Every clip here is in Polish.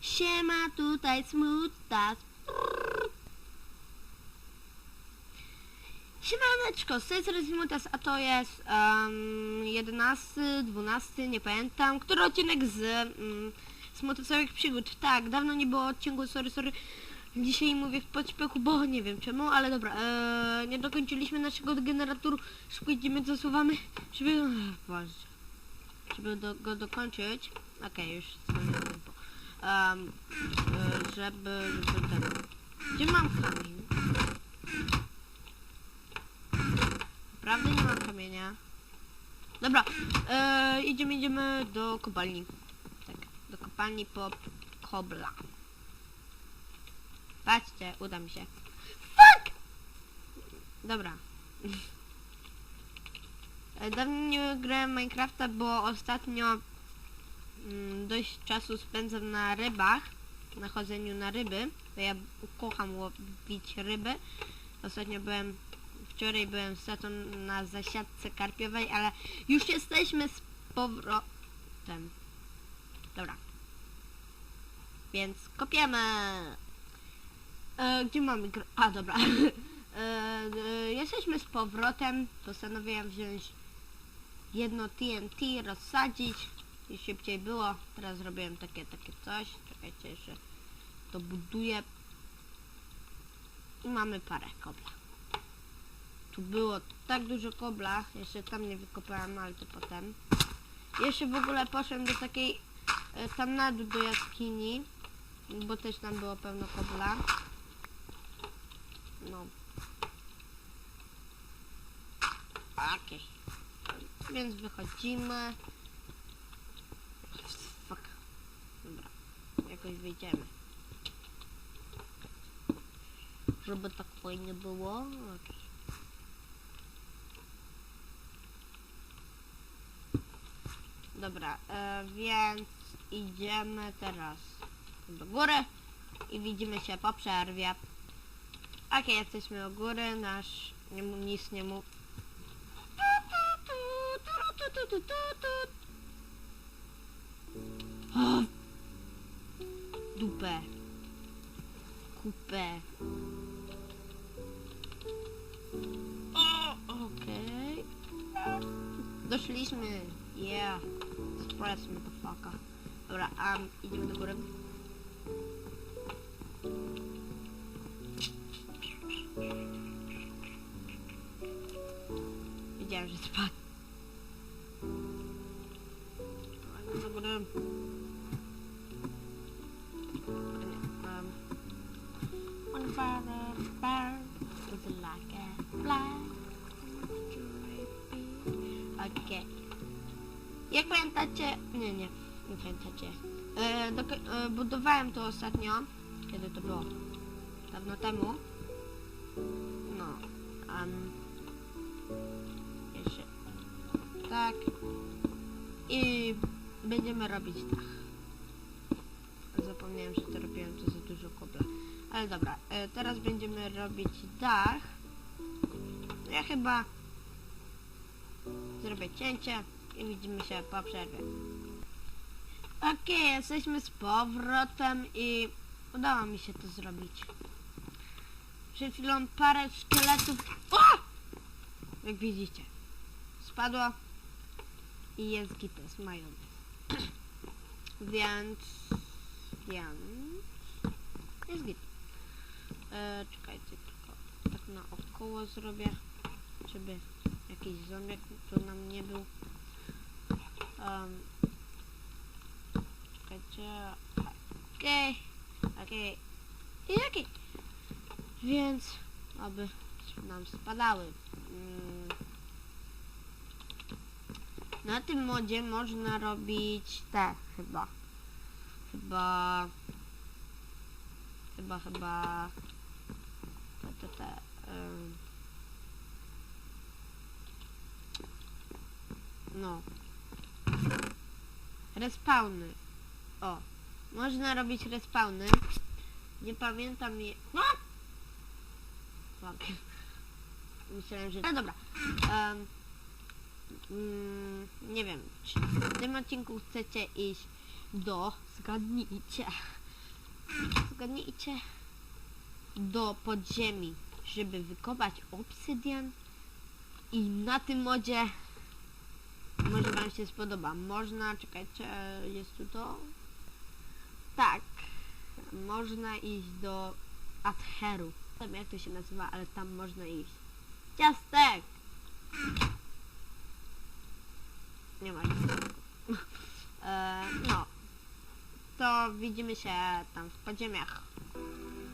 Siema, tutaj Smutas. Siemaneczko, z tej strony Smutas, a to jest um, 11, 12, nie pamiętam, który odcinek z um, Smutasowych Przygód. Tak, dawno nie było odcinku, sorry, sorry. Dzisiaj mówię w podśpiechu, bo nie wiem czemu, ale dobra, e, nie dokończyliśmy naszego generatoru. Szybko idziemy, zasuwamy, żeby... Żeby do, go dokończyć. Okej, już zmieniam tempo. Um, żeby, żeby ten... Gdzie mam kamień? Naprawdę nie mam kamienia. Dobra, e, idziemy, idziemy do kopalni. Tak, do kopalni po kobla. Patrzcie, uda mi się. Fuck! Dobra. E, Dawno nie grałem Minecrafta, bo ostatnio dość czasu spędzam na rybach, na chodzeniu na ryby, bo ja kocham łowić ryby. Ostatnio byłem, wczoraj byłem z tatą na zasiadce karpiowej, ale już jesteśmy z powrotem. Dobra. Więc kopiemy! E, gdzie mamy gr... A, dobra. e, e, jesteśmy z powrotem. Postanowiłem wziąć jedno TNT, rozsadzić i szybciej było. Teraz zrobiłem takie, takie coś. Czekajcie, jeszcze to buduję. I mamy parę kobla. Tu było tak dużo kobla. Jeszcze tam nie wykopałem, ale to potem. Jeszcze w ogóle poszedłem do takiej e, tam na dół do jaskini, bo też tam było pełno kobla. No. Okej. Więc wychodzimy. Fuck. Dobra. Jakoś wyjdziemy. Żeby tak fajnie było. Okej. Dobra, e, więc idziemy teraz do góry i widzimy się po przerwie. Okej, jesteśmy u góry, nasz nie, nic nie mu... O! Dupę. Kupę. O, okej. Doszliśmy. Yeah. Surprise, motherfucker. Dobra, um, idziemy do góry. Jak pamiętacie... Nie, nie, nie pamiętacie. E, doko- e, budowałem to ostatnio. Kiedy to było? Dawno temu. No. Um, jeszcze. Tak. I będziemy robić dach. Zapomniałem, że to robiłem to za dużo kobla. Ale dobra, e, teraz będziemy robić dach. Ja chyba zrobię cięcie i widzimy się po przerwie. Okej, jesteśmy z powrotem i udało mi się to zrobić. Przed chwilą parę szkieletów... O! Jak widzicie. Spadło i jest gites, majonez. Więc... Więc... Jest git. E, czekajcie, tylko tak naokoło zrobię, żeby jakiś ząbek tu nam nie był. Um, czekajcie. Okej, okej. I okej. Więc, aby nam spadały. Na tym modzie można robić te chyba. Chyba... Chyba, chyba... Te, te, te. em. No. Respawny. O. Można robić respawny. Nie pamiętam je... No! Myślałem, że... No dobra. Mm, nie wiem, czy w tym odcinku chcecie iść do... Zgadnijcie. Zgadnijcie. Do podziemi, żeby wykopać obsydian. I na tym modzie może wam się spodoba. Można, czekajcie, jest tu to? Tak. Można iść do Atheru. Nie wiem jak to się nazywa, ale tam można iść. Ciastek! Nie ma e, no. To widzimy się tam w podziemiach.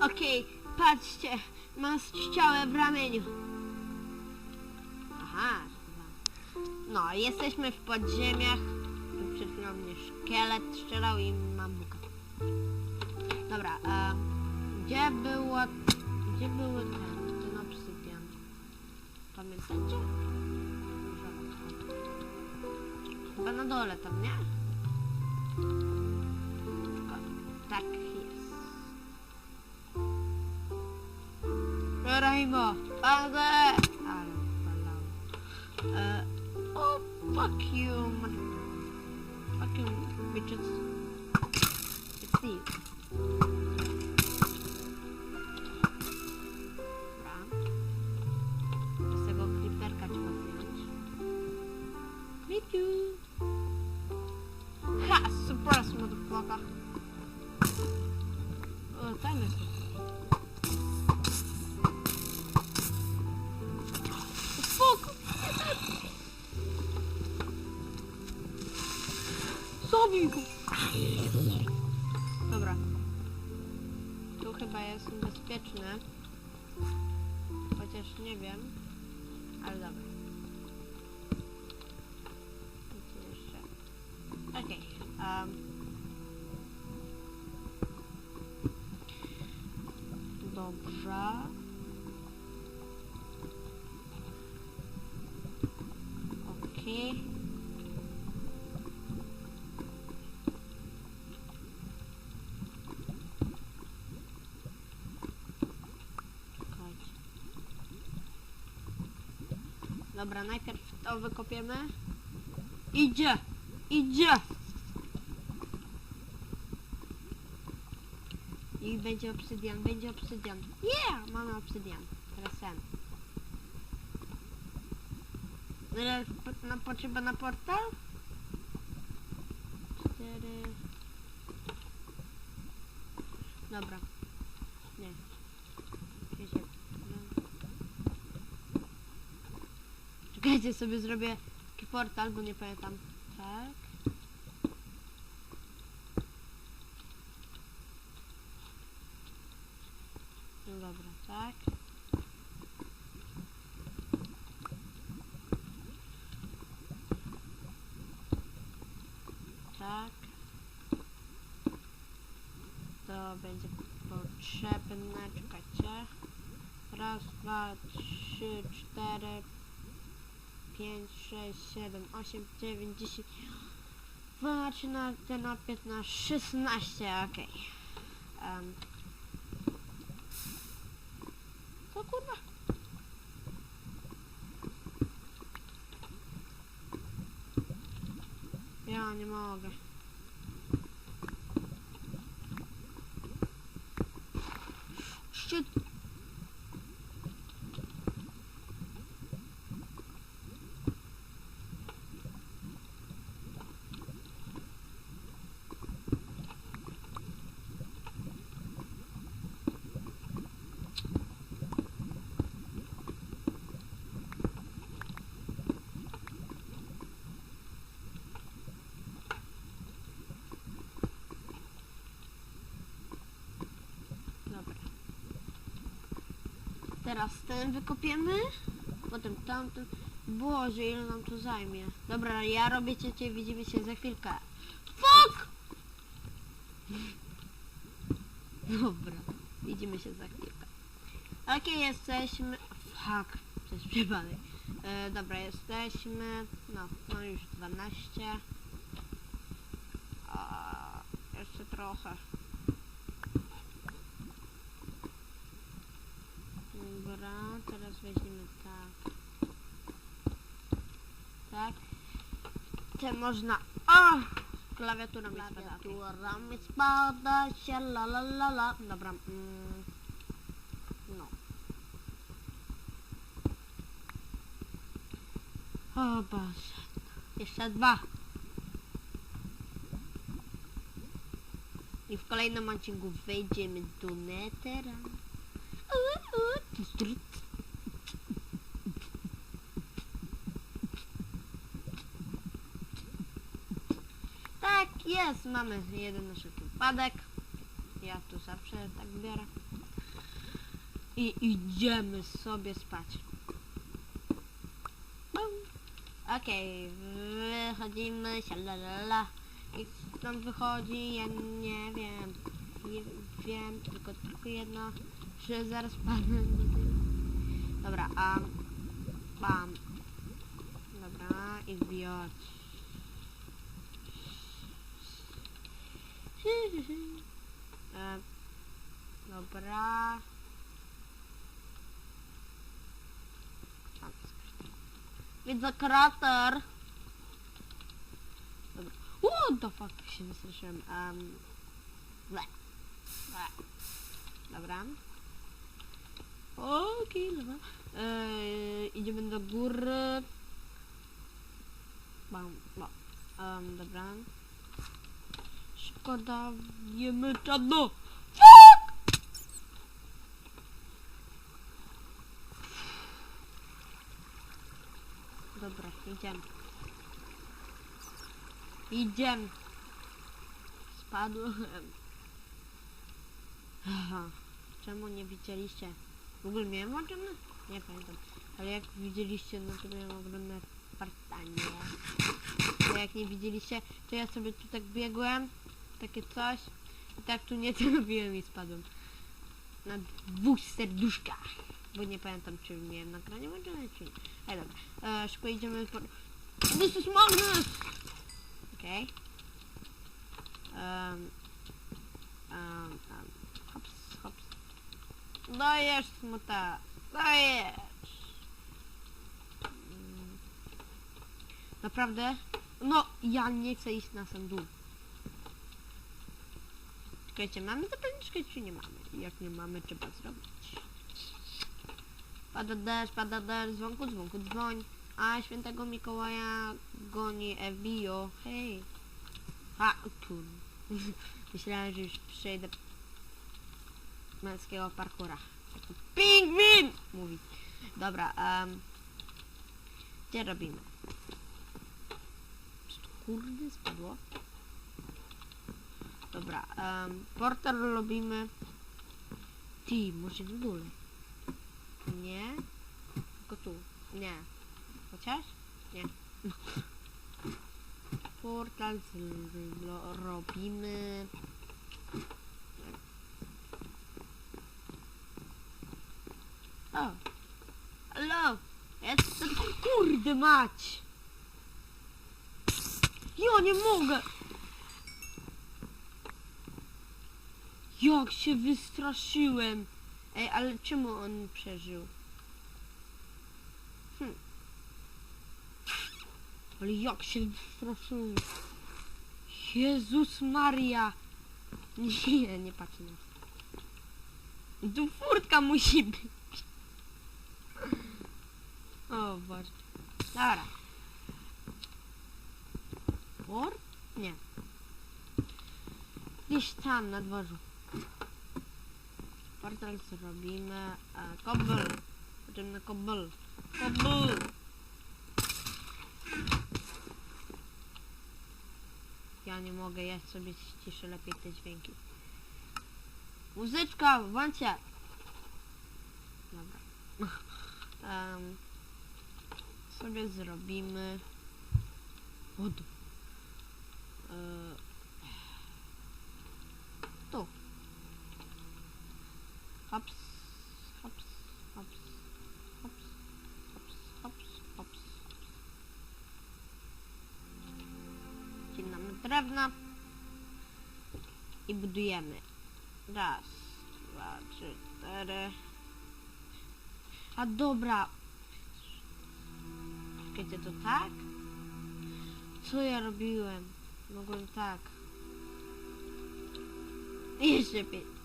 Okej, patrzcie, ma strzałę w ramieniu. Aha. No, jesteśmy w podziemiach. Tu przed chwilą mnie szkielet strzelał i mam buka. Dobra, e, gdzie było... Gdzie były ten, ten obsydian? Pamiętacie? Chyba na dole tam, nie? Tak jest. Rainbow, ale... Ale balał. E, Oh, fuck you, mother... Fucking bitches. It's these. Zabij go! Dobra. Tu chyba jest bezpieczne. Chociaż nie wiem. Ale dobra. Jeszcze. Okej. em. Dobrze. Dobra, najpierw to wykopiemy. Idzie! Idzie! I będzie obsydian, będzie obsydian. Yeah! Mamy obsydian. Teraz sen. Nam potrzeba na portal? Cztery. Dobra. Nie. Wiecie. no. Czekajcie, sobie zrobię taki portal, bo nie pamiętam. Tak. No dobra, tak. Tak. To będzie potrzebne, czekajcie. Raz, dwa, trzy, cztery, pięć, sześć, siedem, osiem, dziewięć, dziesięć, dwa, trzynaście, na piętnaście, szesnaście, okej. Em. Co kurwa? Ja nie mogę. Shit. Dobra. Teraz ten wykopiemy, potem tamten. Boże, ile nam to zajmie. Dobra, ja robię cię, widzimy się za chwilkę. Fuck! Dobra, widzimy się za chwilkę. Okej, jesteśmy... Fuck, jest przypadek. E, dobra, jesteśmy... No, no już 12. A, jeszcze trochę. Dobra, teraz weźmiemy tak. Tak. Te można... O! klawiatura mi spada. Klawiatura mi spada się la la la la. Dobra. Mm, no. O Boże. Jeszcze dwa. I w kolejnym odcinku wejdziemy do Netera. U, u, tu, tu, tu. Tak, jest, mamy jeden nasz wypadek. Ja tu zawsze tak biorę. I idziemy sobie spać. Okej, wychodzimy, sialalala. I tam wychodzi, ja nie wiem. Nie wiem, tylko tylko jedno, że zaraz padnę. Dobra, a bam. Dobra, i wbijać. E, dobra. Tam jest. Widzę krater. Dobra. What the fuck się wystraszyłem. Um, ble. Ble. Dobra. Okej, dobra. E, idziemy do góry. Bam, bam. Um, dobra. Szkoda, wiemy czadu. Fuck! Dobra, idziemy. Idziemy. Spadłem. Aha. Czemu nie widzieliście? W ogóle miałem włączone? Nie pamiętam. Ale jak widzieliście, no to miałem ogromne partanie. A jak nie widzieliście, to ja sobie tu tak biegłem. Takie coś. I tak tu nie zrobiłem i spadłem. Na dwóch serduszkach. Bo nie pamiętam, czy miałem nagranie włączone, czy nie. Ale dobra. E, szybko idziemy po... This is Magnus! Okej. Hops, hops. Dajesz smuta. Dajesz! Mm. Naprawdę? No, ja nie chcę iść na sam dół. Czekajcie, mamy zapalniczkę czy nie mamy? Jak nie mamy, trzeba zrobić. Pada deszcz, pada deszcz, dzwonku, dzwonku, dzwoń. A świętego Mikołaja goni Ebio. Hej. A, kur... Myślałem, że już przejdę męskiego parkura. Pingwin! Mówi. Dobra, um, gdzie robimy? Kurde spadło? Dobra, um, portal robimy. Ty, może na dole. Nie? Tylko tu. Nie. Chociaż? Nie. Portal robimy. O. Halo. Jestem kurde mać. Ja nie mogę. Jak się wystraszyłem. Ej, ale czemu on przeżył? Hm. Ale jak się wystraszyłem. Jezus Maria. Nie, nie patrz na to. Tu furtka musi być. O Boże. Dobra. Port? Nie. Gdzieś tam na dworzu. Portal zrobimy. A, kobel. Potem na. Kobel. Ja nie mogę, ja sobie ściszę lepiej te dźwięki. Muzyczka, włączcie! Dobra. Em, sobie zrobimy... E, tu. Hops, hops, hops, hops, hops, hops, hops. Wcinamy drewna i budujemy. Raz, dwa, trzy, cztery. A dobra. Czekajcie, to tak? Co ja robiłem? Mogłem tak. Jeszcze pięć.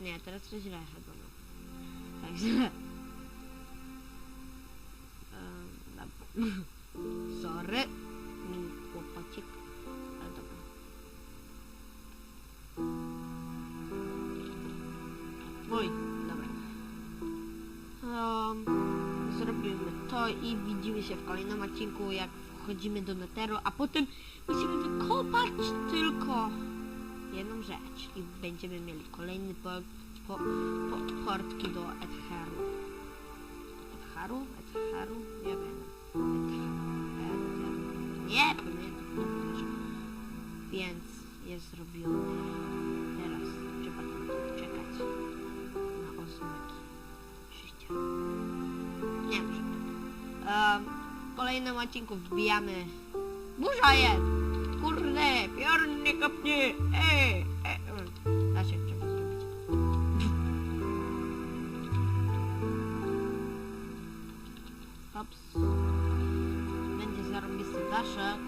Nie, teraz to źle chyba. No. Tak. Ehm, dobra. Sorry. Mi kłopocik. Ale dobra. Oj, dobra. Um, zrobimy to i widzimy się w kolejnym odcinku, jak wchodzimy do neteru, a potem musimy wykopać tylko jedną rzecz i będziemy mieli kolejny port, po, po, portki do Edheru. Edharu? Edharu? Nie wiem. Edheru. Nie pamiętam. Więc jest zrobione. Teraz trzeba tylko czekać na oznaki życia. Nie wiem, że um, W kolejnym odcinku wbijamy. Burza jest! Kurde, nie kopnie! Ej! Ej! Się trzeba zrobić. Ops. Będzie zarobisty daszek.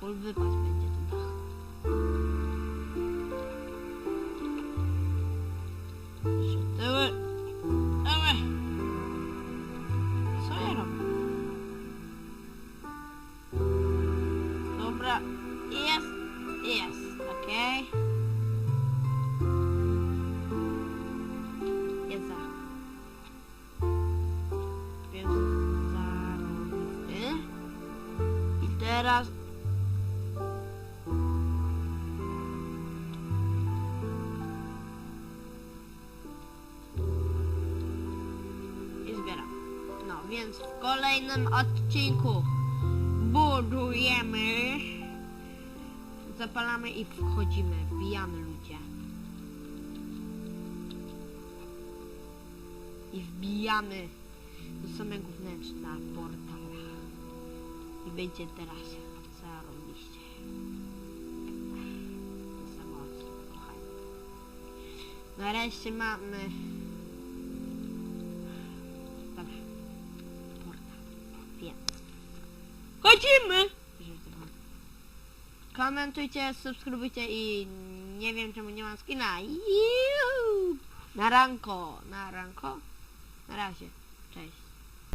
Kul wypad teraz i zbieram. No, więc w kolejnym odcinku budujemy, zapalamy i wchodzimy, wbijamy ludzie. I wbijamy do samego wnętrza portala. I będzie teraz zarobiście. To samo odcinek, kochani. Nareszcie mamy Dobra. Wiem. Chodzimy! Komentujcie, subskrybujcie i nie wiem czemu nie mam skina. Juuu. Na ranko. Na ranko. Na razie. Cześć.